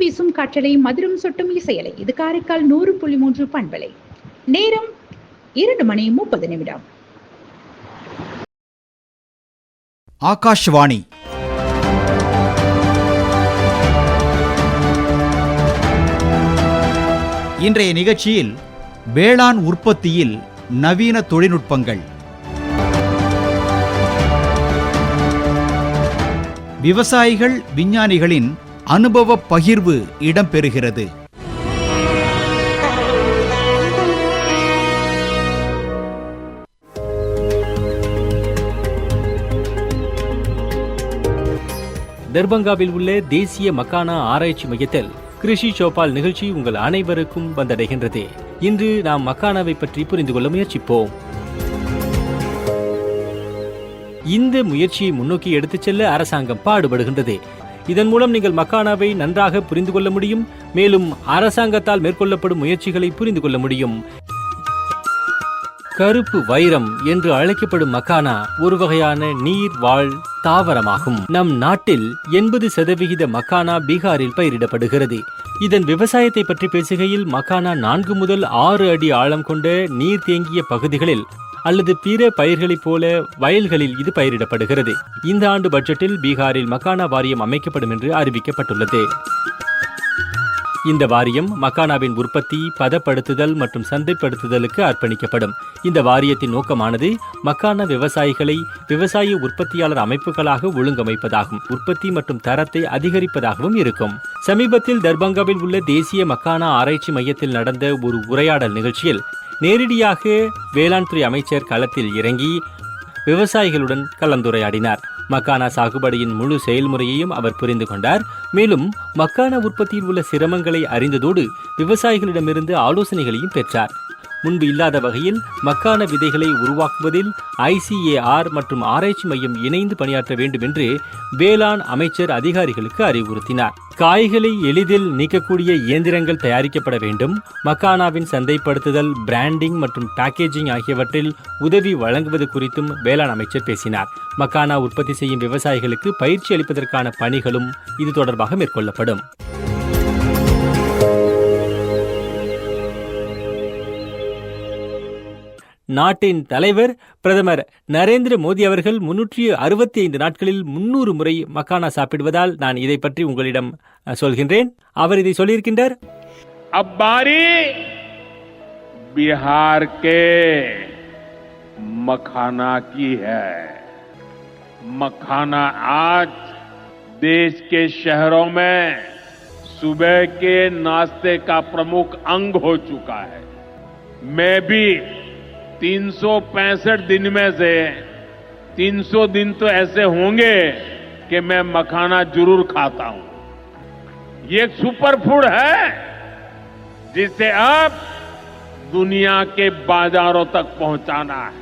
வீசும் காற்றலை மதுரம் சொட்டும் இசையலை. இது காரைக்கால் நூறு புள்ளி மூன்று பண்பலை. நேரம் இரண்டு மணி முப்பது நிமிடம். ஆகாஷ்வாணி. இன்றைய நிகழ்ச்சியில் வேளாண் உற்பத்தியில் நவீன தொழில்நுட்பங்கள். விவசாயிகள் விஞ்ஞானிகளின் அனுபவ பகிர்வு இடம்பெறுகிறது. தர்பங்காவில் உள்ள தேசிய மக்கானா ஆராய்ச்சி மையத்தில் கிருஷி சோபால் நிகழ்ச்சி உங்கள் அனைவருக்கும் வந்தடைகின்றது. இன்று நாம் மக்கானாவை பற்றி புரிந்து கொள்ள முயற்சிப்போம். இந்த முயற்சியை முன்னோக்கி எடுத்துச் செல்ல அரசாங்கம் பாடுபடுகின்றது. இதன் மூலம் நீங்கள் மக்கானாவை நன்றாக புரிந்து கொள்ள முடியும் மேலும் அரசாங்கத்தால் மேற்கொள்ளப்படும் முயற்சிகளை புரிந்து கொள்ள முடியும். கருப்பு வைரம் என்று அழைக்கப்படும் மக்கானா ஒரு வகையான நீர் வாழ் தாவரமாகும். நம் நாட்டில் எண்பது சதவிகித மக்கானா பீகாரில் பயிரிடப்படுகிறது. இதன் விவசாயத்தை பற்றி பேசுகையில் மக்கானா நான்கு முதல் ஆறு அடி ஆழம் கொண்ட நீர் தேங்கிய பகுதிகளில் அல்லது பிற பயிர்களைப் போல வயல்களில் இது பயிரிடப்படுகிறது. இந்த ஆண்டு பட்ஜெட்டில் பீகாரில் மக்கானா வாரியம் அமைக்கப்படும் என்று அறிவிக்கப்பட்டுள்ளது. இந்த வாரியம் மக்கானாவின் உற்பத்தி பதப்படுத்துதல் மற்றும் சந்தைப்படுத்துதலுக்கு அர்ப்பணிக்கப்படும். இந்த வாரியத்தின் நோக்கமானது மக்கானா விவசாயிகளை விவசாய உற்பத்தியாளர் அமைப்புகளாக ஒழுங்கமைப்பதாகும். உற்பத்தி மற்றும் தரத்தை அதிகரிப்பதாகவும் இருக்கும். சமீபத்தில் தர்பங்காவில் உள்ள தேசிய மக்கானா ஆராய்ச்சி மையத்தில் நடந்த ஒரு உரையாடல் நிகழ்ச்சியில் நேரடியாக வேளாண் துறை அமைச்சர் களத்தில் இறங்கி விவசாயிகளுடன் கலந்துரையாடினார். மக்கானா சாகுபடியின் முழு செயல்முறையையும் அவர் புரிந்து கொண்டார். மேலும் மக்கானா உற்பத்தியில் உள்ள சிரமங்களை அறிந்ததோடு விவசாயிகளிடமிருந்து ஆலோசனைகளையும் பெற்றார். முன்பு இல்லாத வகையில் மக்கான விதைகளை உருவாக்குவதில் ஐசிஏஆர் மற்றும் ஆராய்ச்சி மையம் இணைந்து பணியாற்ற வேண்டும் என்று வேளாண் அமைச்சர் அதிகாரிகளுக்கு அறிவுறுத்தினார். காய்களை எளிதில் நீக்கக்கூடிய இயந்திரங்கள் தயாரிக்கப்பட வேண்டும். மக்கானாவின் சந்தைப்படுத்துதல் பிராண்டிங் மற்றும் பேக்கேஜிங் ஆகியவற்றில் உதவி வழங்குவது குறித்தும் வேளாண் அமைச்சர் பேசினார். மக்கானா உற்பத்தி செய்யும் விவசாயிகளுக்கு பயிற்சி அளிப்பதற்கான பணிகளும் இது தொடர்பாக மேற்கொள்ளப்படும். நாட்டின் தலைவர் பிரதமர் நரேந்திர மோடி அவர்கள் முன்னூற்றி அறுபத்தி ஐந்து நாட்களில் முன்னூறு முறை மக்கானா சாப்பிடுவதால் நான் இதை பற்றி உங்களிடம் அஹ், சொல்கின்றேன் அவர் இதை சொல்லியிருக்கின்றார் अब बारी बिहार के मखाना की है मखाना आज देश के शहरों में सुबह के नाश्ते का प्रमुख अंग हो चुका है मैं भी 365 दिन में से 300 दिन तो ऐसे होंगे कि मैं मखाना ज़रूर खाता हूँ। ये एक सुपर फ़ूड है, जिसे अब दुनिया के बाजारों तक पहुंचाना है।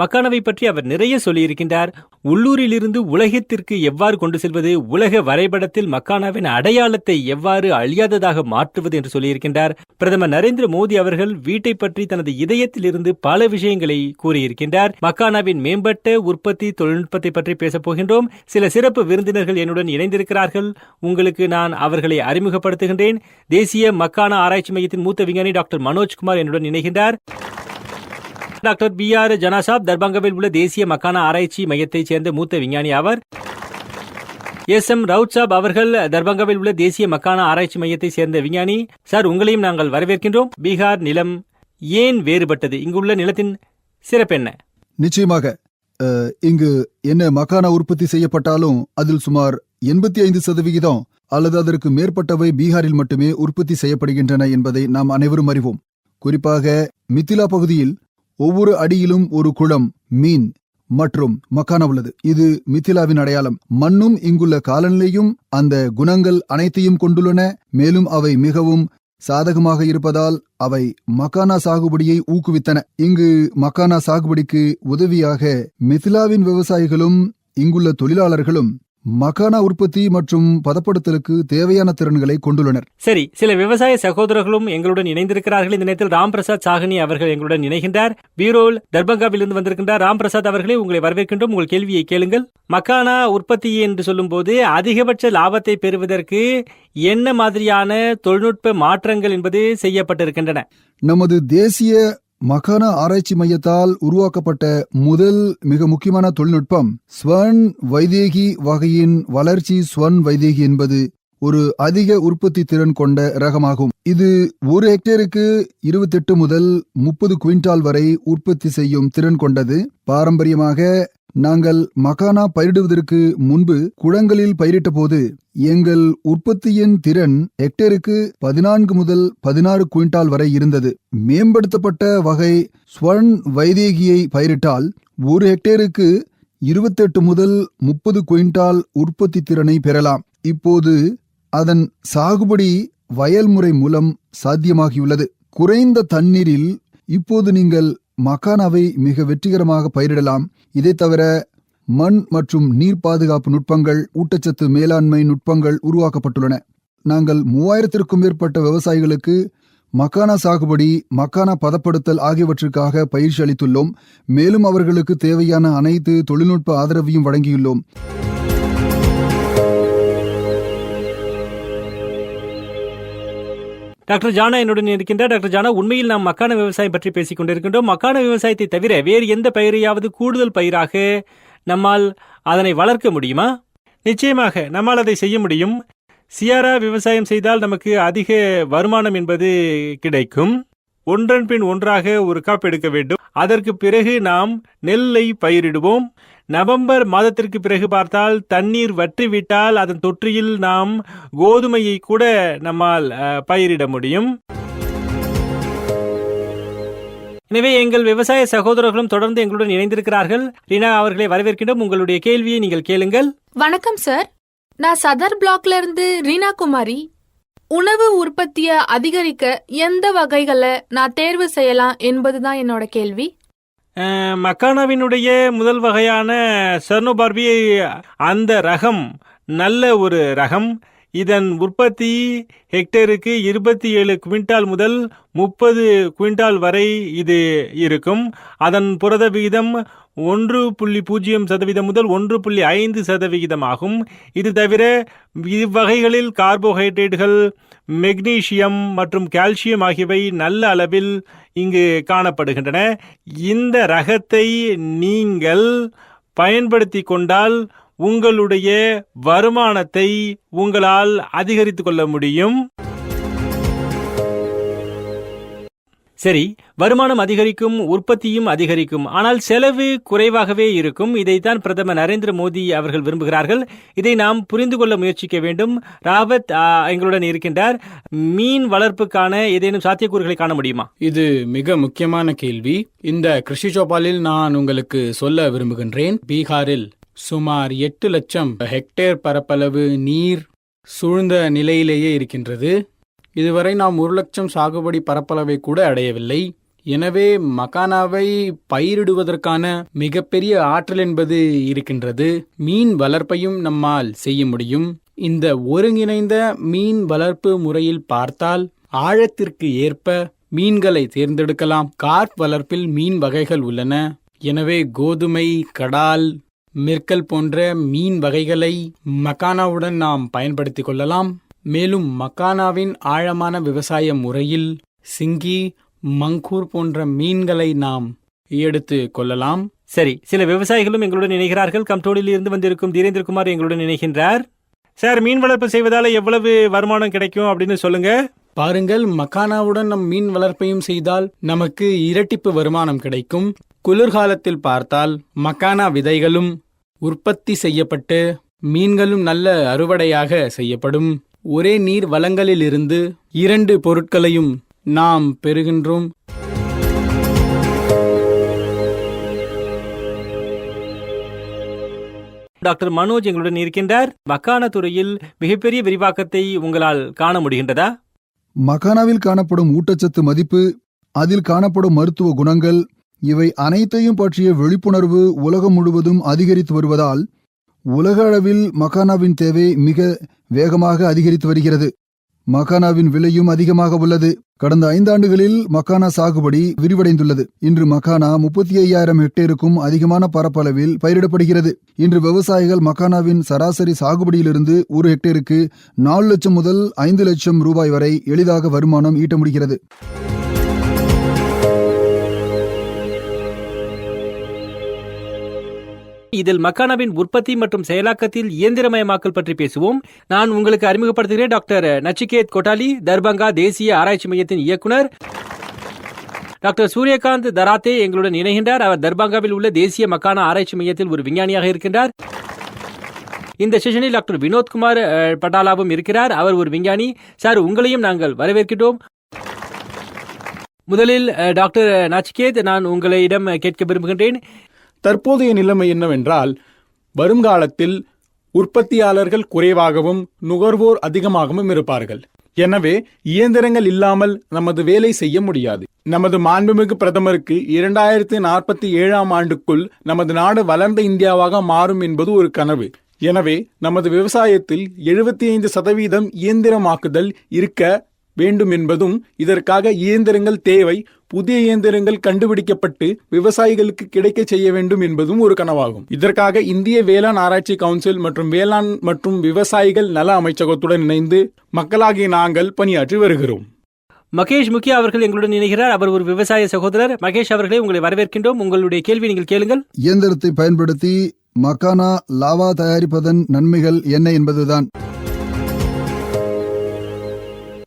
மக்கானாவை பற்றி அவர் நிறைய சொல்லியிருக்கின்றார். உள்ளூரிலிருந்து உலகத்திற்கு எவ்வாறு கொண்டு செல்வது? உலக வரைபடத்தில் மக்கானாவின் அடையாளத்தை எவ்வாறு அழியாததாக மாற்றுவது என்று சொல்லியிருக்கின்றார். பிரதமர் நரேந்திர மோடி அவர்கள் வீட்டை பற்றி தனது இதயத்திலிருந்து பல விஷயங்களை கூறியிருக்கின்றார். மக்கானாவின் மேம்பட்ட உற்பத்தி தொழில்நுட்பத்தை பற்றி பேசப் போகின்றோம். சில சிறப்பு விருந்தினர்கள் என்னுடன் இணைந்திருக்கிறார்கள். உங்களுக்கு நான் அவர்களை அறிமுகப்படுத்துகின்றேன். தேசிய மக்கானா ஆராய்ச்சி மையத்தின் மூத்த விஞ்ஞானி டாக்டர் மனோஜ்குமார் என்னுடன் இணைகின்றார். டாக்டர் பி ஆர் ஜனாசாப் தர்பங்காவில் உள்ள தேசிய மக்கான ஆராய்ச்சி மையத்தைச் சேர்ந்த மூத்த விஞ்ஞானி ஆவார். எஸ் எம் ரவுத் சாப் அவர்கள் தர்பங்காவில் உள்ள தேசிய மக்கான ஆராய்ச்சி மையத்தைச் சேர்ந்த விஞ்ஞானி. சார் உங்களையும் நாங்கள் வரவேற்கின்றோம். பீகார் நிலம் ஏன் வேறுபட்டது? இங்குள்ள நிலத்தின் சிறப்பு என்ன? நிச்சயமாக இங்கு என்ன மக்கானா உற்பத்தி செய்யப்பட்டாலும் அதில் சுமார் எண்பத்தி ஐந்து சதவிகிதம் அல்லது அதற்கு மேற்பட்டவை பீகாரில் மட்டுமே உற்பத்தி செய்யப்படுகின்றன என்பதை நாம் அனைவரும் அறிவோம். குறிப்பாக மித்திலா பகுதியில் ஒவ்வொரு அடியிலும் ஒரு குளம் மீன் மற்றும் மக்கானா உள்ளது. இது மித்திலாவின் அடையாளம். மண்ணும் இங்குள்ள காலநிலையும் அந்த குணங்கள் அனைத்தையும் கொண்டுள்ளன. மேலும் அவை மிகவும் சாதகமாக இருப்பதால் அவை மக்கானா சாகுபடியை ஊக்குவித்தன. இங்கு மக்கானா சாகுபடிக்கு உதவியாக மிதிலாவின் விவசாயிகளும் இங்குள்ள தொழிலாளர்களும் மக்கானா உற்பத்தி மற்றும் பதப்படுத்தலுக்கு தேவையான திறன்களை கொண்டுள்ளனர். சரி சில விவசாய சகோதரர்களும் எங்களுடன் இணைந்திருக்கிறார்கள். இந்த நேரத்தில் ராம் பிரசாத் சாகனி அவர்கள் எங்களுடன் இணைகின்றார். பீரோல் தர்பங்காவிலிருந்து வந்திருக்கின்றார். ராம் பிரசாத் அவர்களே உங்களை வரவேற்கின்றோம். உங்கள் கேள்வியை கேளுங்கள். மக்கானா உற்பத்தி என்று சொல்லும்போது அதிகபட்ச லாபத்தை பெறுவதற்கு என்ன மாதிரியான தொழில்நுட்ப மாற்றங்கள் என்பது செய்யப்பட்டிருக்கின்றன? நமது தேசிய மக்கானா ஆராய்ச்சி மையத்தால் உருவாக்கப்பட்ட முதல் மிக முக்கியமான தொழில்நுட்பம் ஸ்வன் வைதேகி வகையின் வளர்ச்சி ஸ்வன் வைதேகி என்பது ஒரு அதிக உற்பத்தி திறன் கொண்ட ரகமாகும். இது ஒரு ஹெக்டேருக்கு இருபத்தெட்டு முதல் முப்பது குவிண்டால் வரை உற்பத்தி செய்யும் திறன் கொண்டது. பாரம்பரியமாக நாங்கள் மகானா பயிரிடுவதற்கு முன்பு குளங்களில் பயிரிட்ட போது எங்கள் உற்பத்தியின் திறன் ஹெக்டேருக்கு பதினான்கு முதல் பதினாறு குவிண்டால் வரை இருந்தது. மேம்படுத்தப்பட்ட வகை ஸ்வர்ண் வைதேகியை பயிரிட்டால் ஒரு ஹெக்டேருக்கு இருபத்தெட்டு முதல் முப்பது குவிண்டால் உற்பத்தி திறனை பெறலாம். இப்போது அதன் சாகுபடி வயல்முறை மூலம் சாத்தியமாகியுள்ளது. குறைந்த தண்ணீரில் இப்போது நீங்கள் மக்கானாவை மிக வெற்றிகரமாக பயிரிடலாம். இதை தவிர மண் மற்றும் நீர் பாதுகாப்பு நுட்பங்கள் ஊட்டச்சத்து மேலாண்மை நுட்பங்கள் உருவாக்கப்பட்டுள்ளன. நாங்கள் மூவாயிரத்திற்கும் மேற்பட்ட விவசாயிகளுக்கு மக்கானா சாகுபடி மக்கானா பதப்படுத்தல் ஆகியவற்றுக்காக பயிற்சி அளித்துள்ளோம். மேலும் அவர்களுக்கு தேவையான அனைத்து தொழில்நுட்ப ஆதரவையும் வழங்கியுள்ளோம். டாக்டர் ஜானா என்னுடன் இருக்கின்றார். டாக்டர் ஜானா உண்மையில் நாம் மக்கான விவசாயம் பற்றி பேசிக் கொண்டிருக்கின்றோம். மக்கான விவசாயத்தை தவிர வேறு எந்த பயிரையாவது கூடுதல் பயிராக நம்மால் அதனை வளர்க்க முடியுமா? நிச்சயமாக நம்மால் அதை செய்ய முடியும். சியாரா விவசாயம் செய்தால் நமக்கு அதிக வருமானம் என்பது கிடைக்கும். ஒன்றன் பின் ஒன்றாக ஒரு காப் எடுக்க வேண்டும். அதற்கு பிறகு நாம் நெல்லை பயிரிடுவோம். நவம்பர் மாதத்திற்கு பிறகு பார்த்தால் தண்ணீர் வற்றிவிட்டால் அதன் தொற்றியில் நாம் கோதுமையை கூட நம்மால் பயிரிட முடியும். எனவே எங்கள் விவசாய சகோதரர்களும் தொடர்ந்து எங்களுடன் இணைந்திருக்கிறார்கள். ரீனா அவர்களை வரவேற்கின்றோம். உங்களுடைய கேள்வியை நீங்கள் கேளுங்கள். வணக்கம் சார். நான் சதர் பிளாக்ல இருந்து ரீனா குமாரி. உணவு உற்பத்தியை அதிகரிக்க எந்த வகைகளை நான் தேர்வு செய்யலாம் என்பதுதான் என்னோட கேள்வி. மக்கானாவினுடைய முதல் வகையான சர்னோபார்பி அந்த ரகம் நல்ல ஒரு ரகம். இதன் உற்பத்தி ஹெக்டேருக்கு இருபத்தி ஏழு குவிண்டால் முதல் முப்பது குவிண்டால் வரை இது இருக்கும். அதன் புரத விகிதம் ஒன்று புள்ளி பூஜ்ஜியம் சதவீதம் முதல் ஒன்று புள்ளி ஐந்து சதவிகிதம் ஆகும். இது தவிர இவ்வகைகளில் கார்போஹைட்ரேட்டுகள் மெக்னீசியம் மற்றும் கால்சியம் ஆகியவை நல்ல அளவில் இங்கு காணப்படுகின்றன. இந்த ரகத்தை நீங்கள் பயன்படுத்தி கொண்டால் உங்களுடைய வருமானத்தை உங்களால் அதிகரித்து கொள்ள முடியும். சரி வருமானம் அதிகரிக்கும் உற்பத்தியும் அதிகரிக்கும். ஆனால் செலவு குறைவாகவே இருக்கும். இதைத்தான் பிரதமர் நரேந்திர மோடி அவர்கள் விரும்புகிறார்கள். இதை நாம் புரிந்து கொள்ள முயற்சிக்க வேண்டும். ராவத் எங்களுடன் இருக்கின்றார். மீன் வளர்ப்புக்கான ஏதேனும் சாத்தியக்கூறுகளை காண முடியுமா? இது மிக முக்கியமான கேள்வி. இந்த கிருஷி சோபாலில் நான் உங்களுக்கு சொல்ல விரும்புகின்றேன். பீகாரில் சுமார் எட்டு லட்சம் ஹெக்டேர் பரப்பளவு நீர் சூழ்ந்த நிலையிலேயே இருக்கின்றது. இதுவரை நாம் ஒரு லட்சம் சாகுபடி பரப்பளவை கூட அடையவில்லை. எனவே மக்கானாவை பயிரிடுவதற்கான மிகப்பெரிய ஆற்றல் என்பது இருக்கின்றது. மீன் வளர்ப்பையும் நம்மால் செய்ய முடியும். இந்த ஒருங்கிணைந்த மீன் வளர்ப்பு முறையில் பார்த்தால் ஆழத்திற்கு ஏற்ப மீன்களை தேர்ந்தெடுக்கலாம். கார்ப் வளர்ப்பில் மீன் வகைகள் உள்ளன. எனவே கோதுமை கடால் மெர்க்கல் போன்ற மீன் வகைகளை மக்கானாவுடன் நாம் பயன்படுத்திக் கொள்ளலாம். மேலும் மக்கானாவின் ஆழமான விவசாய முறையில் சிங்கி மங்கூர் போன்ற மீன்களை நாம் எடுத்து கொள்ளலாம். சரி சில விவசாயிகளும் எங்களுடன் இணைகிறார்கள் கம்டோடியில் இருந்து வந்திருக்கும் தீரேந்திரகுமார் எங்களுடன் இணைகின்றார் சார் மீன் வளர்ப்பு செய்வதால எவ்வளவு வருமானம் கிடைக்கும் அப்படின்னு சொல்லுங்க. பாருங்கள் மக்கானாவுடன் நம் மீன் வளர்ப்பையும் செய்தால் நமக்கு இரட்டிப்பு வருமானம் கிடைக்கும். குளிர்காலத்தில் பார்த்தால் மக்கானா விதைகளும் உற்பத்தி செய்யப்பட்டு மீன்களும் நல்ல அறுவடையாக செய்யப்படும். ஒரே நீர் வளங்களிலிருந்து இரண்டு பொருட்களையும் நாம் பெறுகின்றோம். டாக்டர் மனோஜ் எங்களுடன் இருக்கின்றார். மக்கான துறையில் மிகப்பெரிய விரிவாக்கத்தை உங்களால் காண முடிகின்றதா? மக்கானாவில் காணப்படும் ஊட்டச்சத்து மதிப்பு அதில் காணப்படும் மருத்துவ குணங்கள் இவை அனைத்தையும் பற்றிய விழிப்புணர்வு உலகம் முழுவதும் அதிகரித்து வருவதால் உலக அளவில் மக்கானாவின் தேவை மிக வேகமாக அதிகரித்து வருகிறது. மக்கானாவின் விலையும் அதிகமாக உள்ளது. கடந்த ஐந்தாண்டுகளில் மக்கானா சாகுபடி விரிவடைந்துள்ளது. இன்று மக்கானா முப்பத்தி ஐயாயிரம் ஹெக்டேருக்கும் அதிகமான பரப்பளவில் பயிரிடப்படுகிறது. இன்று விவசாயிகள் மக்கானாவின் சராசரி சாகுபடியிலிருந்து ஒரு ஹெக்டேருக்கு நாலு லட்சம் முதல் ஐந்து லட்சம் ரூபாய் வரை எளிதாக வருமானம் ஈட்ட முடிகிறது. இதில் மக்கானாவின் உற்பத்தி மற்றும் செயலாக்கத்தில் இயந்திரமயமாக்கல் பற்றி பேசுவோம். நான் உங்களுக்கு அறிமுகப்படுத்துகிறேன் டாக்டர் நச்சிகேத் கொட்டாலி தர்பங்கா தேசிய ஆராய்ச்சி மையத்தின் இயக்குனர். டாக்டர் சூரியகாந்த் தராத்தே எங்களுடன் இணைகின்றார். அவர் தர்பங்காவில் உள்ள தேசிய மக்கானா ஆராய்ச்சி மையத்தில் ஒரு விஞ்ஞானியாக இருக்கின்றார். இந்த செஷனில் டாக்டர் வினோத்குமார் பட்டாலாவும் இருக்கிறார். அவர் ஒரு விஞ்ஞானி. சார் உங்களையும் நாங்கள் வரவேற்கிட்டோம் முதலில் டாக்டர் நச்சிகேத் நான் உங்களிடம் கேட்க விரும்புகின்றேன். தற்போதைய நிலைமை என்னவென்றால் வருங்காலத்தில் உற்பத்தியாளர்கள் குறைவாகவும் நுகர்வோர் அதிகமாகவும் இருப்பார்கள். எனவே இயந்திரங்கள் இல்லாமல் நமது வேலை செய்ய முடியாது. நமது மாண்புமிகு பிரதமருக்கு இரண்டாயிரத்தி நாற்பத்தி ஏழாம் ஆண்டுக்குள் நமது நாடு வளர்ந்த இந்தியாவாக மாறும் என்பது ஒரு கனவு. எனவே நமது விவசாயத்தில் எழுபத்தி ஐந்து சதவீதம் இயந்திரமாக்குதல் இருக்க வேண்டும் என்பதும் இதற்காக இயந்திரங்கள் தேவை புதிய இயந்திரங்கள் கண்டுபிடிக்கப்பட்டு விவசாயிகளுக்கு கிடைக்க செய்ய வேண்டும் என்பதும் ஒரு கனவாகும். இதற்காக இந்திய வேளாண் ஆராய்ச்சி கவுன்சில் மற்றும் வேளாண் மற்றும் விவசாயிகள் நல அமைச்சகத்துடன் இணைந்து மக்களாகிய நாங்கள் பணியாற்றி வருகிறோம். மகேஷ் முக்கியா அவர்கள் எங்களுடன் இணைகிறார். அவர் ஒரு விவசாய சகோதரர். மகேஷ் அவர்களே உங்களை வரவேற்கின்றோம். உங்களுடைய கேள்வி நீங்கள் கேளுங்கள். இயந்திரத்தை பயன்படுத்தி மக்கானா லாவா தயாரிப்பதன் நன்மைகள் என்ன என்பதுதான்.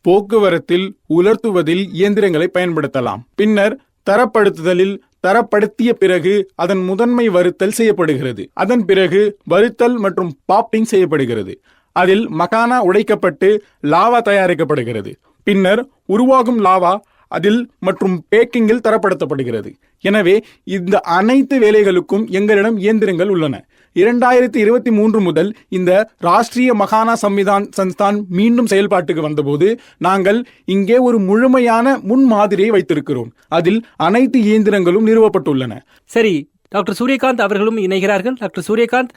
போக்குவரத்தில் உலர்த்துவதில் இயந்திரங்களை பயன்படுத்தலாம். பின்னர் தரப்படுத்துதலில் தரப்படுத்திய பிறகு அதன் முதன்மை வருத்தல் செய்யப்படுகிறது. அதன் பிறகு வருத்தல் மற்றும் பாப்பிங் செய்யப்படுகிறது. அதில் மகானா உடைக்கப்பட்டு லாவா தயாரிக்கப்படுகிறது. பின்னர் உருவாகும் லாவா அதில் மற்றும் பேக்கிங்கில் தரப்படுத்தப்படுகிறது. எனவே இந்த அனைத்து வேலைகளுக்கும் எங்களிடம் இயந்திரங்கள் உள்ளன. இரண்டாயிரத்தி இருபத்தி மூன்று முதல் இந்த ராஷ்டிரிய மகானா சம்விதான் சன்ஸ்தான் மீண்டும் செயல்பாட்டுக்கு வந்தபோது நாங்கள் இங்கே ஒரு முழுமையான முன்மாதிரியை வைத்திருக்கிறோம். அதில் அனைத்து இயந்திரங்களும் நிறுவப்பட்டுள்ளன. சரி டாக்டர் சூரியகாந்த் அவர்களும் இணைகிறார்கள். டாக்டர் சூரியகாந்த்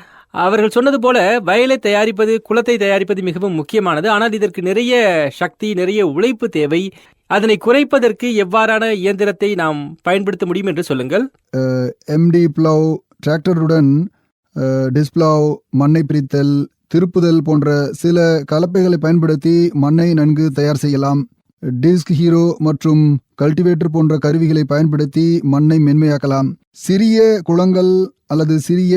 அவர்கள் சொன்னது போல வயலை தயாரிப்பது குளத்தை தயாரிப்பது மிகவும் முக்கியமானது. ஆனால் இதற்கு நிறைய சக்தி நிறைய உழைப்பு தேவை. அதனை குறைப்பதற்கு எவ்வாறான இயந்திரத்தை நாம் பயன்படுத்த முடியும் என்று சொல்லுங்கள். எம்டி பிளவ் டிராக்டருடன் டிஸ்ப்ளாவ் மண்ணை பிரித்தல் திருப்புதல் போன்ற சில கலப்பைகளை பயன்படுத்தி மண்ணை நன்கு தயார் செய்யலாம். டிஸ்க் ஹீரோ மற்றும் கல்டிவேட்டர் போன்ற கருவிகளை பயன்படுத்தி மண்ணை மென்மையாக்கலாம். சிறிய குளங்கள் அல்லது சிறிய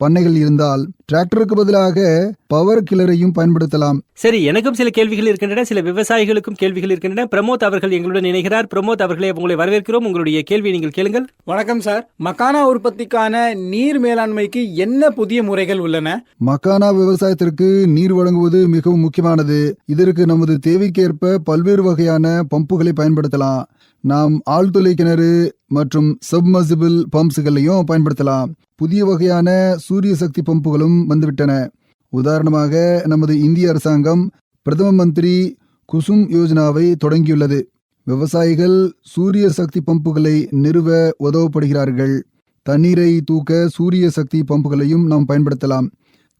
பண்ணைகள் இருந்தால் டிராக்டருக்கு பதிலாக பவர் கிளரையும் பயன்படுத்தலாம். சரி எனக்கும் சில கேள்விகள் இருக்கின்றன சில விவசாயிகளுக்கும் கேள்விகள் இருக்கின்றன. பிரமோத் அவர்கள் எங்களுடன் இணைகிறார். பிரமோத் அவர்களே உங்களை வரவேற்கிறோம். உங்களுடைய கேள்வி நீங்கள் கேளுங்கள். வணக்கம் சார். மக்கானா உற்பத்திக்கான நீர் மேலாண்மைக்கு என்ன புதிய முறைகள் உள்ளன? மக்கானா விவசாயத்திற்கு நீர் வழங்குவது மிகவும் முக்கியமானது. இதற்கு நமது தேவைக்கேற்ப பல்வேறு வகையான பம்புகளை பயன்படுத்தலாம். நாம் ஆழ்துளை கிணறு மற்றும் சப்மர்சிபிள் பம்ப்ஸ்களையும் பயன்படுத்தலாம். புதிய வகையான சூரிய சக்தி பம்புகளும் வந்துவிட்டன. உதாரணமாக நமது இந்திய அரசாங்கம் பிரதம மந்திரி குசும் யோஜனாவை தொடங்கியுள்ளது. விவசாயிகள் சூரிய சக்தி பம்புகளை நிறுவ உதவப்படுகிறார்கள். தண்ணீரை தூக்க சூரிய சக்தி பம்புகளையும் நாம் பயன்படுத்தலாம்.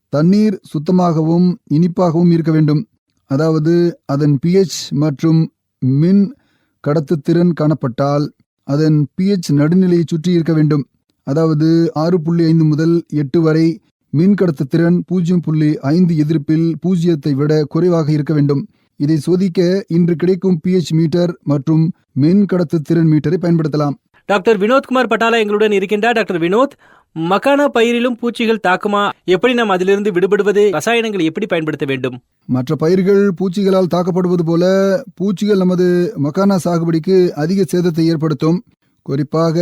தண்ணீர் சுத்தமாகவும் இனிப்பாகவும் இருக்க வேண்டும். அதாவது அதன் பிஹெச் மற்றும் மின் கடத்துத்திறன் காணப்பட்டால் அதன் பிஹெச் நடுநிலையை சுற்றி இருக்க வேண்டும். அதாவது ஆறு புள்ளி ஐந்து முதல் எட்டு வரை மின் கடத்துத்திறன் பூஜ்ஜியம் புள்ளி ஐந்து எதிர்ப்பில் பூஜ்ஜியத்தை விட குறைவாக இருக்க வேண்டும். இதை சோதிக்க இன்று கிடைக்கும் பிஹெச் மீட்டர் மற்றும் மின் கடத்துத்திறன் மீட்டரை பயன்படுத்தலாம். டாக்டர் வினோத்குமார் பட்டாலா எங்களுடன் இருக்கின்றார். டாக்டர் வினோத் மக்கானா பயிரிலும் பூச்சிகள் தாக்குமா? எப்படி நாம் அதிலிருந்து விடுபடுவது? ரசாயனங்களை எப்படி பயன்படுத்த வேண்டும்? மற்ற பயிர்கள் பூச்சிகளால் தாக்கப்படுவது போல பூச்சிகள் நமது மக்கானா சாகுபடிக்கு அதிக சேதத்தை ஏற்படுத்தும். குறிப்பாக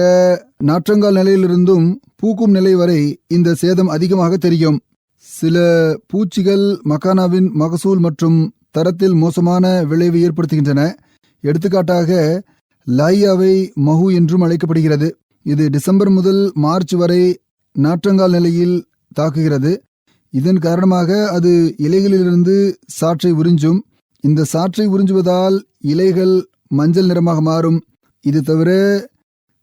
நாற்றங்கால் நிலையிலிருந்தும் பூக்கும் நிலை வரை இந்த சேதம் அதிகமாக தெரியும். சில பூச்சிகள் மக்கானாவின் மகசூல் மற்றும் தரத்தில் மோசமான விளைவை ஏற்படுத்துகின்றன. எடுத்துக்காட்டாக லாயாவை மஹு என்றும் அழைக்கப்படுகிறது. இது டிசம்பர் முதல் மார்ச் வரை நாற்றங்கால் நிலையில் தாக்குகிறது. இதன் காரணமாக அது இலைகளிலிருந்து சாற்றை உறிஞ்சும். இந்த சாற்றை உறிஞ்சுவதால் இலைகள் மஞ்சள் நிறமாக மாறும். இது தவிர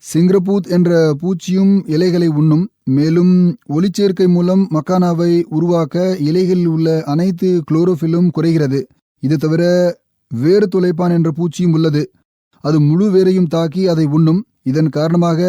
சிங்கரபூத் என்ற பூச்சியும் இலைகளை உண்ணும். மேலும் ஒளிச்சேர்க்கை மூலம் மக்கானாவை உருவாக்க இலைகளில் உள்ள அனைத்து குளோரோஃபிலும் குறைகிறது. இது தவிர வேறு துளைப்பான் என்ற பூச்சியும் உள்ளது. அது முழு வேரையும் தாக்கி அதை உண்ணும். இதன் காரணமாக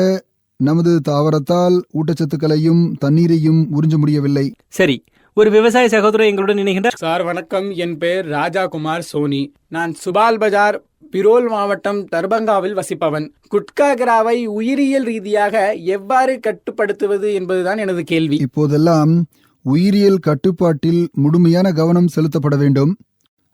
நமது தாவரத்தால் ஊட்டச்சத்துக்களையும் தண்ணீரையும் உறிஞ்ச முடியவில்லை. சரி ஒரு விவசாய சகோதரர் எங்களுடன் இணைகின்றார். சார் வணக்கம். என் பெயர் ராஜா குமார் சோனி. நான் சுபால் பஜார் பிரோல் மாவட்டம் தர்பங்காவில் வசிப்பவன். குட்கா கிராவை உயிரியல் ரீதியாக எவ்வாறு கட்டுப்படுத்துவது என்பதுதான் எனது கேள்வி. இப்போதெல்லாம் உயிரியல் கட்டுப்பாட்டில் முழுமையான கவனம் செலுத்தப்பட வேண்டும்.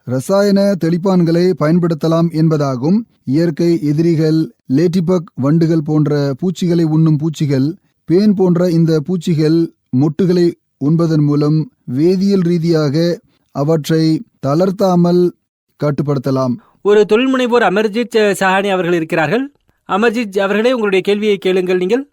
ரசாயன தெளிப்பான்களை பயன்படுத்தலாம் என்பதாகும். இயற்கை எதிரிகள் லேட்டிபக் வண்டுகள் போன்ற பூச்சிகளை உண்ணும் பூச்சிகள் பேன் போன்ற இந்த பூச்சிகள் மொட்டுகளை உண்பதன் மூலம் வேதியியல் ரீதியாக அவற்றை தளர்த்தாமல் கட்டுப்படுத்தலாம். ஒரு தொழில் முனைவோர் அமர்ஜித் சஹானி அவர்கள் இருக்கிறார்கள். அமர்ஜித் அவர்களே உங்களுடைய கேள்வியை கேளுங்கள் நீங்கள்.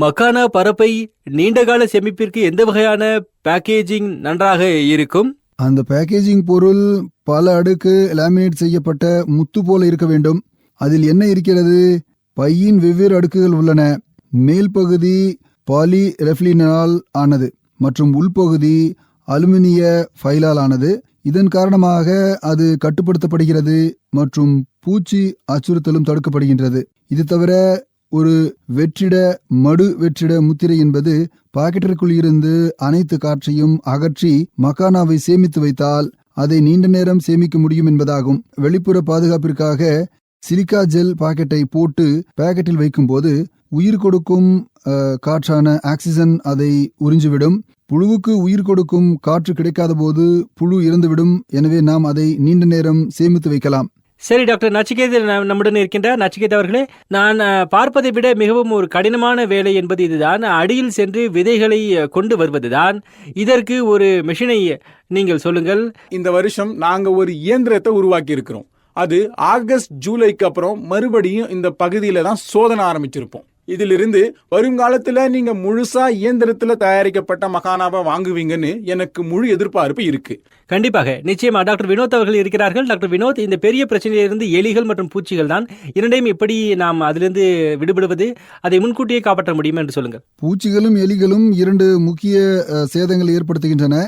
மக்கானா பரப்பை நீண்டகால சேமிப்பிற்கு எந்த வகையான பேக்கேஜிங் நன்றாக இருக்கும்? அந்த பேக்கேஜிங் பொருள் பல அடுக்கு லேமினேட் செய்யப்பட்ட முத்து போல இருக்க வேண்டும். அதில் என்ன இருக்கிறது? பையின் வெவ்வேறு அடுக்குகள் உள்ளன. மேல் பகுதி பாலி ரெஃப்லினால் ஆனது. மற்றும் உள்பகுதி அலுமினிய ஃபைலால் ஆனது இதன் காரணமாக அது கட்டுப்படுத்தப்படுகிறது மற்றும் பூச்சி அச்சுறுத்தலும் தடுக்கப்படுகின்றது. இது தவிர ஒரு வெற்றிட மடு வெற்றிட முத்திரை என்பது பாக்கெட்டிற்குள் இருந்து அனைத்து காற்றையும் அகற்றி மக்கானாவை சேமித்து வைத்தால் அதை நீண்ட நேரம் சேமிக்க முடியும் என்பதாகும். வெளிப்புற பாதுகாப்பிற்காக சிலிக்கா ஜெல் பாக்கெட்டை போட்டு பாக்கெட்டில் வைக்கும்போது உயிர் கொடுக்கும் காற்றான ஆக்சிஜன் அதை உறிஞ்சிவிடும். புழுவுக்கு உயிர் கொடுக்கும் காற்று கிடைக்காத போது புழு இறந்துவிடும். எனவே நாம் அதை நீண்ட நேரம் சேமித்து வைக்கலாம். சரி டாக்டர் நச்சிகேத் நம்- நம்முடன் இருக்கின்றார். நச்சிகேத் அவர்களே நான் பார்ப்பதை விட மிகவும் ஒரு கடினமான வேலை என்பது இதுதான். அடியில் சென்று விதைகளை கொண்டு வருவதுதான். இதற்கு ஒரு மெஷினை நீங்கள் சொல்லுங்கள். இந்த வருஷம் நாங்க ஒரு இயந்திரத்தை உருவாக்கி இருக்கிறோம் அது ஆகஸ்ட் ஜூலைக்கு அப்புறம் மறுபடியும் இந்த பகுதியில தான் சோதனை ஆரம்பிச்சிருப்போம். இதிலிருந்து வருங்காலத்துல நீங்க முழுசா இயந்திரத்துல தயாரிக்கப்பட்ட மகானாவை வாங்குவீங்கன்னு எனக்கு முழு எதிர்பார்ப்பு இருக்கு. கண்டிப்பாக. நிச்சயமா டாக்டர் வினோத் அவர்கள் இருக்கிறார்கள். டாக்டர் வினோத் இந்த பெரிய பிரச்சனையிலிருந்து எலிகள் மற்றும் பூச்சிகள் தான் இரண்டையும் எப்படி நாம் அதிலிருந்து விடுபடுவது அதை முன்கூட்டியே காப்பாற்ற முடியும் என்று சொல்லுங்கள். பூச்சிகளும் எலிகளும் இரண்டு முக்கிய சேதங்களை ஏற்படுத்துகின்றன.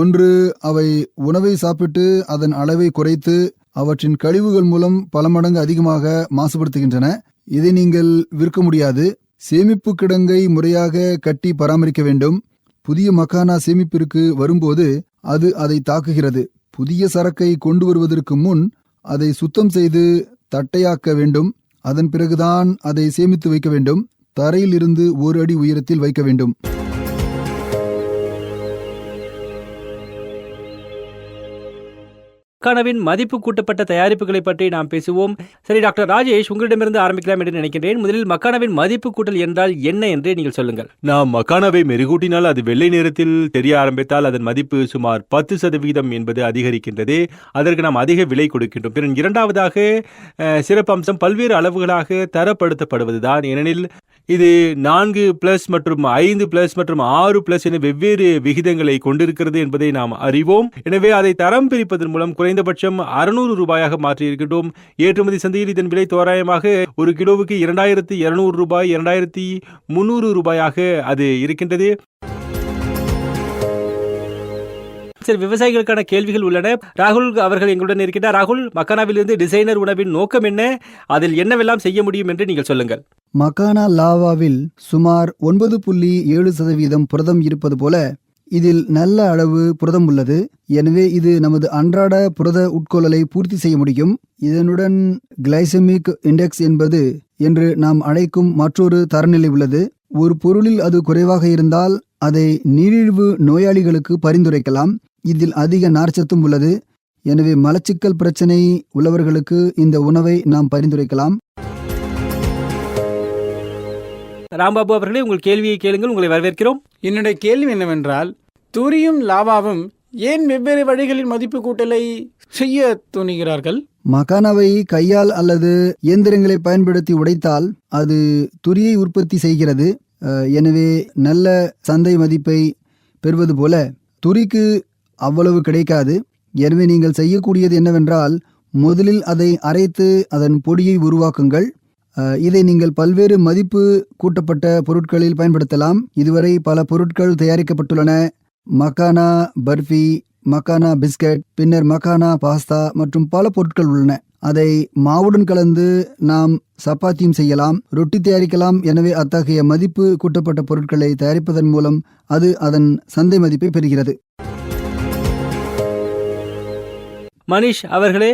ஒன்று அவை உணவை சாப்பிட்டு அதன் அளவை குறைத்து அவற்றின் கழிவுகள் மூலம் பல மடங்கு அதிகமாக மாசுபடுத்துகின்றன. இதை நீங்கள் விற்க முடியாது. சேமிப்பு கிடங்கை முறையாக கட்டி பராமரிக்க வேண்டும். புதிய மக்கானா சேமிப்பிற்கு வரும்போது அது அதை தாக்குகிறது. புதிய சரக்கை கொண்டு வருவதற்கு முன் அதை சுத்தம் செய்து தட்டையாக்க வேண்டும். அதன் பிறகுதான் அதை சேமித்து வைக்க வேண்டும். தரையில் இருந்து ஒரு அடி உயரத்தில் வைக்க வேண்டும். கனவின் மதிப்பு கூட்டப்பட்ட தயாரிப்புகளை பற்றி நாம் பேசுவோம். சரி டாக்டர் ராஜேஷ் உங்களிடமிருந்து ஆரம்பிக்கலாம் என்று நினைக்கிறேன் முதலில் மக்கானாவின் மதிப்பு கூட்டல் என்றால் என்ன என்று நீங்கள் சொல்லுங்கள். நாம் மக்கானாவை மெருகூட்டினால் அது வெள்ளை நிறத்தில் தெரிய ஆரம்பித்தால் அதன் மதிப்பு சுமார் பத்து சதவீதம் என்பது அதிகரிக்கின்றது. அதற்கு நாம் அதிக விலை கொடுக்கின்றோம். பிறன் இரண்டாவதாக சிறப்பம்சம் பல்வேறு அளவுகளாக தரப்படுத்தப்படுவதுதான். ஏனெனில் இது நான்கு பிளஸ் மற்றும் ஐந்து பிளஸ் மற்றும் ஆறு பிளஸ் என வெவ்வேறு விகிதங்களை கொண்டிருக்கிறது என்பதை நாம் அறிவோம். எனவே அதை தரம் பிரிப்பதன் மூலம் குறைந்தபட்சம் அறுநூறு ரூபாயாக மாற்றியிருக்கின்றோம் ஏற்றுமதி சந்தையில் இதன் விலை தோராயமாக ஒரு கிலோவுக்கு இரண்டாயிரத்தி இருநூறு ரூபாய் இரண்டாயிரத்தி முன்னூறு ரூபாயாக அது இருக்கின்றது. சரி விவசாயிகளுக்கான கேள்விகள் உள்ளன. ராகுல் அவர்கள் எங்களுடன் இருக்கின்றார். ராகுல் மக்கானாவிலிருந்து டிசைனர் உணவின் நோக்கம் என்ன? அதில் என்னவெல்லாம் செய்ய முடியும் என்று நீங்கள் சொல்லுங்கள். மக்கானா லாவாவில் சுமார் ஒன்பது புள்ளி ஏழு சதவீதம் புரதம் இருப்பது போல இதில் நல்ல அளவு புரதம் உள்ளது. எனவே இது நமது அன்றாட புரத உட்கொள்ளலை பூர்த்தி செய்ய முடியும். இதனுடன் கிளைசமிக் இண்டெக்ஸ் என்பது என்று நாம் அழைக்கும் மற்றொரு தரநிலை உள்ளது. ஒரு பொருளில் அது குறைவாக இருந்தால் அதை நீரிழிவு நோயாளிகளுக்கு பரிந்துரைக்கலாம். இதில் அதிக நார்ச்சத்தும் உள்ளது. எனவே மலச்சிக்கல் பிரச்சனை உள்ளவர்களுக்கு இந்த உணவை நாம் பரிந்துரைக்கலாம். ராம்பாபு அவர்களே உங்கள் கேள்வியை கேளுங்கள் உங்களை வரவேற்கிறோம். என்னுடைய கேள்வி என்னவென்றால் துரியும் லாவாவும் ஏன் வெவ்வேறு வழிகளில் மதிப்பு கூட்டலை செய்ய துணிகிறார்கள்? மக்கானாவை கையால் அல்லது இயந்திரங்களை பயன்படுத்தி உடைத்தால் அது துரியை உற்பத்தி செய்கிறது. எனவே நல்ல சந்தை மதிப்பை பெறுவது போல துரிக்கு அவ்வளவு கிடைக்காது. எனவே நீங்கள் செய்யக்கூடியது என்னவென்றால் முதலில் அதை அரைத்து அதன் பொடியை உருவாக்குங்கள். இதை நீங்கள் பல்வேறு மதிப்பு கூட்டப்பட்ட பொருட்களில் பயன்படுத்தலாம். இதுவரை பல பொருட்கள் தயாரிக்கப்பட்டுள்ளன. மக்கானா பர்ஃபி மக்கானா பிஸ்கட் பின்னர் மக்கானா பாஸ்தா மற்றும் பல பொருட்கள் உள்ளன. அதை மாவுடன் கலந்து நாம் சப்பாத்தியும் செய்யலாம் ரொட்டி தயாரிக்கலாம். எனவே அத்தகைய மதிப்பு கூட்டப்பட்ட பொருட்களை தயாரிப்பதன் மூலம் அது அதன் சந்தை மதிப்பை பெறுகிறது. மனிஷ் அவர்களே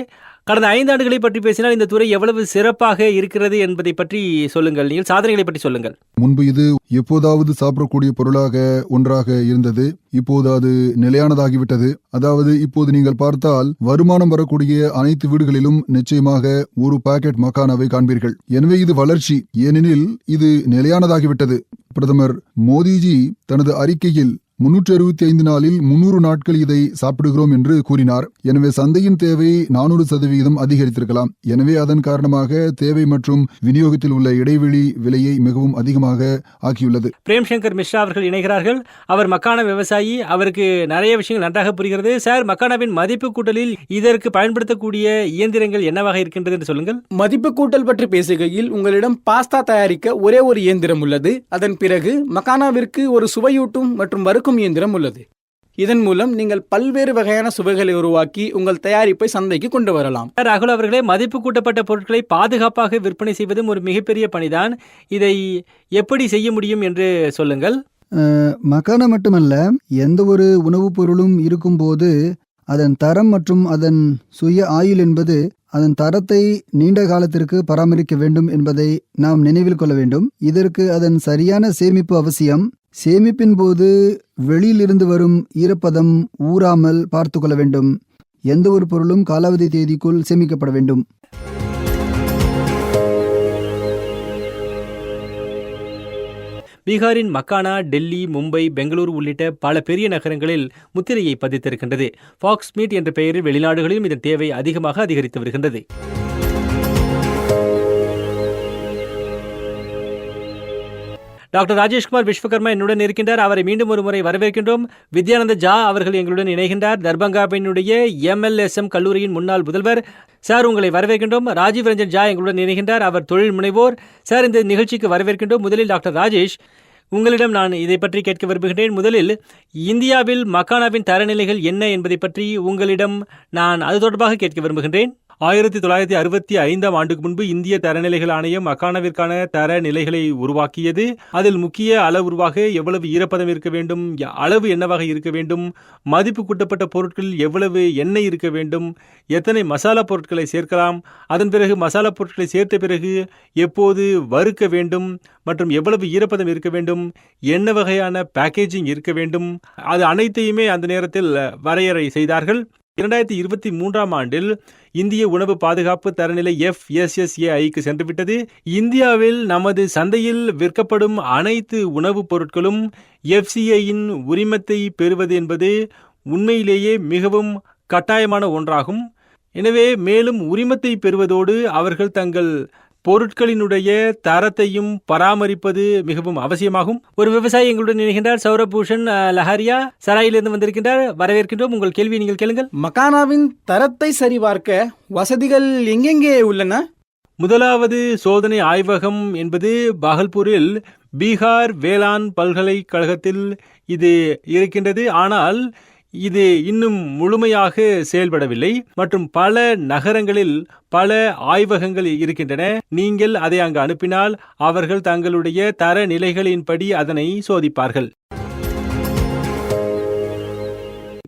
கடந்த ஐந்தாண்டுகளை பற்றி பேசினால் இந்த துறை எவ்வளவு சிறப்பாக இருக்கிறது என்பதை பற்றி சொல்லுங்கள். நீங்கள் சாதனைகளை பற்றி சொல்லுங்கள். முன்பு இது எப்போதாவது சாப்பிடக்கூடிய பொருளாக ஒன்றாக இருந்தது இப்போது அது நிலையானதாகிவிட்டது. அதாவது இப்போது நீங்கள் பார்த்தால் வருமானம் வரக்கூடிய அனைத்து வீடுகளிலும் நிச்சயமாக ஒரு பாக்கெட் மக்கானாவை காண்பீர்கள். எனவே இது வளர்ச்சி. ஏனெனில் இது நிலையானதாகிவிட்டது. பிரதமர் மோடிஜி தனது அறிக்கையில் முன்னூற்றி அறுபத்தி ஐந்து நாளில் முன்னூறு நாட்கள் இதை சாப்பிடுகிறோம் என்று கூறினார். எனவே சந்தையின் தேவை நானூறு சதவிகிதம் அதிகரித்திருக்கலாம். எனவே அதன் காரணமாக தேவை மற்றும் விநியோகத்தில் உள்ள இடைவெளி விலையை மிகவும் அதிகமாக ஆக்கியுள்ளது. பிரேம் சங்கர் மிஸ்ரா அவர்கள் இணைகிறார்கள். அவர் மக்கானா விவசாயி அவருக்கு நிறைய விஷயங்கள் நன்றாக புரிகிறது. சார் மக்கானாவின் மதிப்பு கூட்டலில் இதற்கு பயன்படுத்தக்கூடிய இயந்திரங்கள் என்னவாக இருக்கின்றது என்று சொல்லுங்கள். மதிப்பு கூட்டல் பற்றி பேசுகையில் உங்களிடம் பாஸ்தா தயாரிக்க ஒரே ஒரு இயந்திரம் உள்ளது. அதன் பிறகு மக்கானாவிற்கு ஒரு சுவையூட்டும் மற்றும் வறுக்கும் இயந்திரம் உள்ளது. இதன் மூலம் நீங்கள் பல்வேறு வகையான சுவைகளை உருவாக்கி உங்கள் தயாரிப்பை சந்தைக்கு கொண்டு வரலாம். ராகுல் அவர்களே மதிப்பு கூட்டப்பட்ட பொருட்களை பாதுகாப்பாக விற்பனை செய்வதும் ஒரு மிகப்பெரிய பணிதான். இதை எப்படி செய்ய முடியும் என்று சொல்லுங்கள். மக்கானா மட்டுமல்ல எந்த ஒரு உணவுப் பொருளும் இருக்கும்போது அதன் தரம் மற்றும் அதன் சுய ஆயுள் என்பது அதன் தரத்தை நீண்ட காலத்திற்கு பராமரிக்க வேண்டும் என்பதை நாம் நினைவில் கொள்ள வேண்டும். இதற்கு அதன் சரியான சேமிப்பு அவசியம். சேமிப்பின் போது வெளியிலிருந்து வரும் ஈரப்பதம் ஊறாமல் பார்த்து கொள்ள வேண்டும். எந்த ஒரு பொருளும் காலாவதி தேதிக்குள் சேமிக்கப்பட வேண்டும். பீகாரின் மக்கானா டெல்லி மும்பை பெங்களூரு உள்ளிட்ட பல பெரிய நகரங்களில் முத்திரையை பதித்திருக்கின்றது. ஃபாக்ஸ் மீட் என்ற பெயரில் வெளிநாடுகளிலும் இதன் தேவை அதிகமாக அதிகரித்து வருகின்றது. டாக்டர் ராஜேஷ்குமார் விஸ்வகர்மா என்னுடன் இருக்கின்றார். அவரை மீண்டும் ஒரு முறை வரவேற்கின்றோம். வித்யானந்த ஜா அவர்கள் எங்களுடன் இணைகின்றார். தர்பங்காவினுடைய எம்எல்எஸ்எம் கல்லூரியின் முன்னாள் முதல்வர். சார் உங்களை வரவேற்கின்றோம். ராஜீவ் ரஞ்சன் ஜா எங்களுடன் இணைகின்றார். அவர் தொழில் முனைவோர். சார் இந்த நிகழ்ச்சிக்கு வரவேற்கின்றோம். முதலில் டாக்டர் ராஜேஷ் உங்களிடம் நான் இதை பற்றி கேட்க விரும்புகின்றேன். முதலில் இந்தியாவில் மக்கானாவின் தரநிலைகள் என்ன என்பதை பற்றி உங்களிடம் நான் அது தொடர்பாக கேட்க விரும்புகின்றேன். ஆயிரத்தி தொள்ளாயிரத்தி அறுபத்தி ஐந்தாம் ஆண்டுக்கு முன்பு இந்திய தரநிலைகள் ஆணையம் மக்கானவிற்கான தர நிலைகளை உருவாக்கியது. அதில் முக்கிய அளவுருவாக எவ்வளவு ஈரப்பதம் இருக்க வேண்டும் அளவு என்னவாக இருக்க வேண்டும் மதிப்பு கூட்டப்பட்ட பொருட்களில் எவ்வளவு எண்ணெய் இருக்க வேண்டும் எத்தனை மசாலா பொருட்களை சேர்க்கலாம் அதன் பிறகு மசாலா பொருட்களை சேர்த்த பிறகு எப்போது வறுக்க வேண்டும் மற்றும் எவ்வளவு ஈரப்பதம் இருக்க வேண்டும் என்ன வகையான பேக்கேஜிங் இருக்க வேண்டும் அது அனைத்தையுமே அந்த நேரத்தில் வரையறை செய்தார்கள். இரண்டாயிரத்தி இருபத்தி மூன்றாம் ஆண்டில் இந்திய உணவு பாதுகாப்பு தரநிலை எஃப் எஸ்எஸ்ஏஐக்கு சென்றுவிட்டது. இந்தியாவில் நமது சந்தையில் விற்கப்படும் அனைத்து உணவுப் பொருட்களும் எஃப்சிஐயின் உரிமத்தை பெறுவது என்பது உண்மையிலேயே மிகவும் கட்டாயமான ஒன்றாகும். எனவே மேலும் உரிமத்தை பெறுவதோடு அவர்கள் தங்கள் பொருட்களினுடைய தரத்தையும் பராமரிப்பது மிகவும் அவசியமாகும். ஒரு விவசாயி எங்களுடன் இணைகின்றார் சௌரபூஷன் லஹாரியா சராயிலிருந்து வந்திருக்கின்றார். வரவேற்கின்றோம். உங்கள் கேள்வியை நீங்கள் கேளுங்கள். மக்கானாவின் தரத்தை சரிபார்க்க வசதிகள் எங்கெங்கே உள்ளன? முதலாவது சோதனை ஆய்வகம் என்பது பாகல்பூரில் பீகார் வேளாண் பல்கலைக்கழகத்தில் இது இருக்கின்றது. ஆனால் இது இன்னும் முழுமையாக செயல்படவில்லை மற்றும் பல நகரங்களில் பல ஆய்வகங்கள் இருக்கின்றன. நீங்கள் அதை அங்கு அனுப்பினால் அவர்கள் தங்களுடைய தர நிலைகளின்படி அதனை சோதிப்பார்கள்.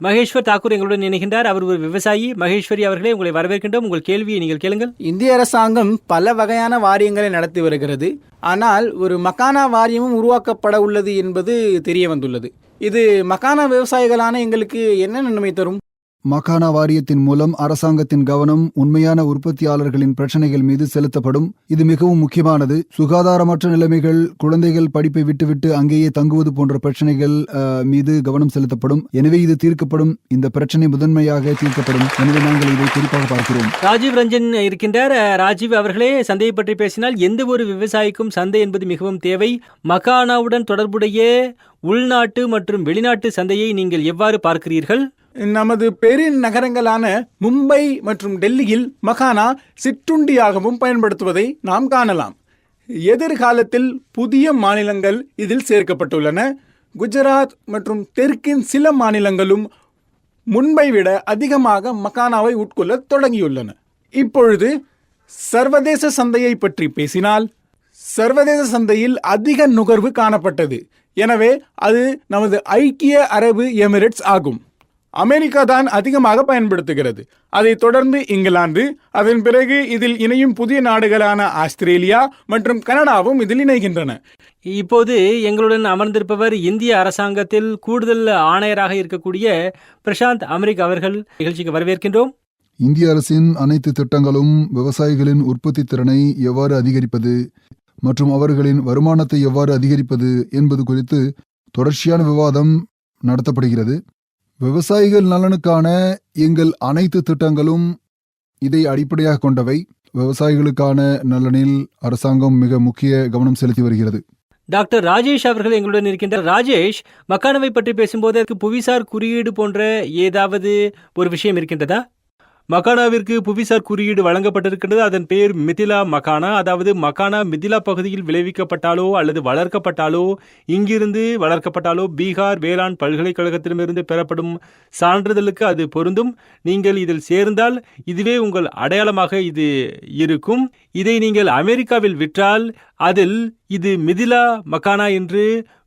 மகேஸ்வர் தாக்கூர் எங்களுடன் இணைகின்றார். அவர் ஒரு விவசாயி. மகேஸ்வரி அவர்களே உங்களை வரவேற்கின்றோம். உங்கள் கேள்வியை நீங்கள் கேளுங்கள். இந்திய அரசாங்கம் பல வகையான வாரியங்களை நடத்தி வருகிறது. ஆனால் ஒரு மக்கானா வாரியமும் உருவாக்கப்பட உள்ளது என்பது தெரிய வந்துள்ளது. இது மக்கான விவசாயிகளான எங்களுக்கு என்ன நன்மை தரும்? மாகாண வாரியத்தின் மூலம் அரசாங்கத்தின் கவனம் உண்மையான உற்பத்தியாளர்களின் பிரச்சனைகள் மீது செலுத்தப்படும். இது மிகவும் முக்கியமானது. சுகாதாரமற்ற நிலைமைகள் குழந்தைகள் படிப்பை விட்டுவிட்டு அங்கேயே தங்குவது போன்ற பிரச்சனைகள் மீது கவனம் செலுத்தப்படும். எனவே இது தீர்க்கப்படும். இந்த பிரச்சனை முதன்மையாக தீர்க்கப்படும். எனவே நாங்கள் இதை குறிப்பாக பார்க்கிறோம். ராஜீவ் ரஞ்சன் இருக்கின்றார். ராஜீவ் அவர்களே சந்தையை பற்றி பேசினால் எந்த ஒரு விவசாயிக்கும் சந்தை என்பது மிகவும் தேவை. மகானாவுடன் தொடர்புடைய உள்நாட்டு மற்றும் வெளிநாட்டு சந்தையை நீங்கள் எவ்வாறு பார்க்கிறீர்கள்? நமது பெரு நகரங்களான மும்பை மற்றும் டெல்லியில் மகானா சிற்றுண்டியாகவும் பயன்படுத்துவதை நாம் காணலாம். எதிர்காலத்தில் புதிய மாநிலங்கள் இதில் சேர்க்கப்பட்டுள்ளன. குஜராத் மற்றும் தெற்கின் சில மாநிலங்களும் முன்பை விட அதிகமாக மக்கானாவை உட்கொள்ளத் தொடங்கியுள்ளன. இப்பொழுது சர்வதேச சந்தையை பற்றி பேசினால் சர்வதேச சந்தையில் அதிக நுகர்வு காணப்பட்டது. எனவே அது நமது ஐக்கிய அரபு எமிரேட்ஸ் ஆகும். அமெரிக்கா தான் அதிகமாக பயன்படுத்துகிறது. அதைத் தொடர்ந்து இங்கிலாந்து அதன் பிறகு இதில் இணையும் புதிய நாடுகளான ஆஸ்திரேலியா மற்றும் கனடாவும் இதில் இணைகின்றன. இப்போது எங்களுடன் அமர்ந்திருப்பவர் இந்திய அரசாங்கத்தில் கூடுதல் ஆணையராக இருக்கக்கூடிய பிரசாந்த் அமெரிக் அவர்கள் நிகழ்ச்சிக்கு வரவேற்கின்றோம். இந்திய அரசின் அனைத்து திட்டங்களும் விவசாயிகளின் உற்பத்தி திறனை எவ்வாறு அதிகரிப்பது மற்றும் அவர்களின் வருமானத்தை எவ்வாறு அதிகரிப்பது என்பது குறித்து தொடர்ச்சியான விவாதம் நடத்தப்படுகிறது. விவசாயிகள் நலனுக்கான எங்கள் அனைத்து திட்டங்களும் இதை அடிப்படையாக கொண்டவை. விவசாயிகளுக்கான நலனில் அரசாங்கம் மிக முக்கிய கவனம் செலுத்தி வருகிறது. டாக்டர் ராஜேஷ் அவர்கள் எங்களுடன் இருக்கின்ற ராஜேஷ் மக்கானவை பற்றி பேசும்போது புவிசார் குறியீடு போன்ற ஏதாவது ஒரு விஷயம் இருக்கின்றதா? மக்கானாவிற்கு புவிசார் குறியீடு வழங்கப்பட்டிருக்கின்றது. அதன் பெயர் மிதிலா மகானா. அதாவது மக்கானா மிதிலா பகுதியில் விளைவிக்கப்பட்டாலோ அல்லது வளர்க்கப்பட்டாலோ இங்கிருந்து வளர்க்கப்பட்டாலோ பீகார் வேளாண் பல்கலைக்கழகத்திடமிருந்து பெறப்படும் சான்றிதழுக்கு அது பொருந்தும். நீங்கள் இதில் சேர்ந்தால் இதுவே உங்கள் அடையாளமாக இது இருக்கும். இதை நீங்கள் அமெரிக்காவில் விற்றால் அதில் இது மிதிலா மக்கானா என்று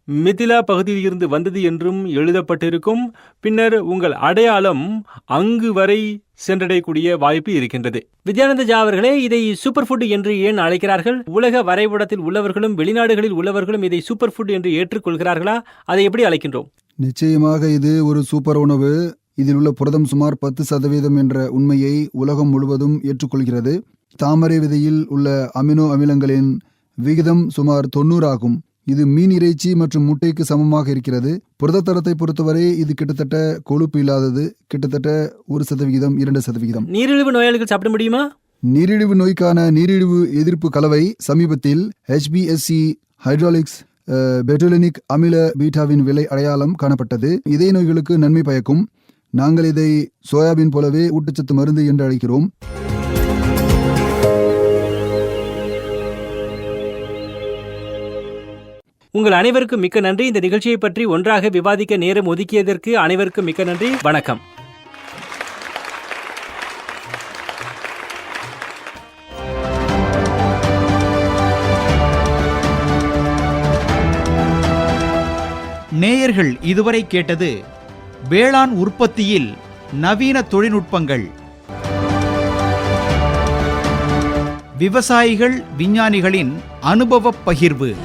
மிதிலா பகுதியிலிருந்து வந்தது என்றும் எழுதப்பட்டிருக்கும். பின்னர் உங்கள் அடையாளம் அங்கு வரை சென்றடையக்கூடிய வாய்ப்பு இருக்கின்றது. வித்யானந்த ஜா அவர்களே இதை சூப்பர் ஃபுட் என்று ஏன் அழைக்கிறார்கள்? உலக வரைபடத்தில் உள்ளவர்களும் வெளிநாடுகளில் உள்ளவர்களும் இதை சூப்பர் ஃபுட் என்று ஏற்றுக்கொள்கிறார்களா? அதை எப்படி அழைக்கின்றோம்? நிச்சயமாக இது ஒரு சூப்பர் உணவு. இதில் உள்ள புரதம் சுமார் பத்து சதவீதம் என்ற உண்மையை உலகம் முழுவதும் ஏற்றுக்கொள்கிறது. தாமரை விதையில் உள்ள அமினோ அமிலங்களின் விகிதம் சுமார் தொண்ணூறு ஆகும் இது மீன் இறைச்சி மற்றும் முட்டைக்கு சமமாக இருக்கிறது. புரதத்தரத்தை பொறுத்தவரை இது கிட்டத்தட்ட கொழுப்பு இல்லாதது. கிட்டத்தட்ட ஒரு சதவிகிதம் இரண்டு சதவிகிதம். நீரிழிவு நோயாளிகள் சாப்பிட முடியுமா? நீரிழிவு நோய்க்கான நீரிழிவு எதிர்ப்பு கலவை சமீபத்தில் ஹெச்பிஎஸ்சி ஹைட்ராலிக்ஸ் பெட்டோலினிக் அமில பீட்டாவின் விலை அடையாளம் காணப்பட்டது. இதய நோய்களுக்கு நன்மை பயக்கும். நாங்கள் இதை சோயாபீன் போலவே ஊட்டச்சத்து மருந்து என்று அழைக்கிறோம். உங்கள் அனைவருக்கும் மிக்க நன்றி. இந்த நிகழ்ச்சியை பற்றி ஒன்றாக விவாதிக்க நேரம் ஒதுக்கியதற்கு அனைவருக்கும் மிக்க நன்றி. வணக்கம். நேயர்கள் இதுவரை கேட்டது வேளாண் உற்பத்தியில் நவீன தொழில்நுட்பங்கள். விவசாயிகள் விஞ்ஞானிகளின் அனுபவப் பகிர்வு.